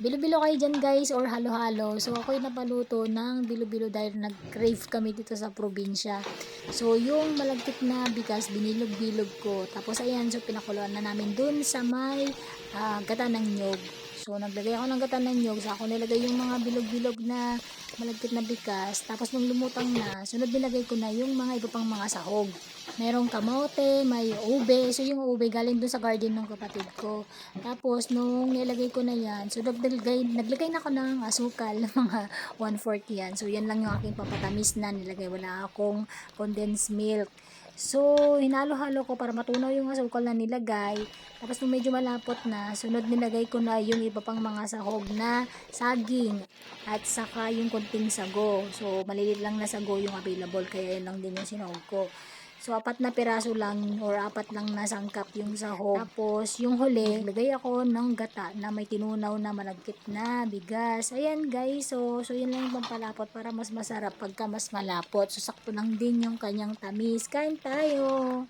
Bilo-bilo kayo dyan guys or halo-halo. So ako'y napaluto ng bilo-bilo dahil nag-crave kami dito sa probinsya. So yung malagkit na bigas, binilog-bilog ko. Tapos ayan, so pinakuluan na namin dun sa may ah, gata ng nyog. So naglagay ako ng gata ng nyog. Sa ako nilagay yung mga bilog-bilog na malagkit na bigas. Tapos nung lumutang na, sunod nilagay ko na yung mga iba pang mga sahog. Merong kamote, may ube. So yung ube galing dun sa garden ng kapatid ko. Tapos, nung nilagay ko na yan, so naglagay, naglagay na ako ng asukal, mga 140 yan. So, yan lang yung aking papatamis na nilagay. Wala akong condensed milk. So, hinalo-halo ko para matunaw yung asukal na nilagay. Tapos, nung medyo malapot na, sunod nilagay ko na yung iba pang mga sahog na saging at saka yung konting sago. So, malilit lang na sago yung available, kaya yun lang din yung sinahog ko. So, apat na piraso lang or apat lang na sangkap yung sahog. Tapos, yung huli, naglagay ako ng gata na may tinunaw na malagkit na bigas. Ayan guys, so, so yun lang yung pampalapot para mas masarap pagka mas malapot. So, sakto lang din yung kanyang tamis. Kain tayo!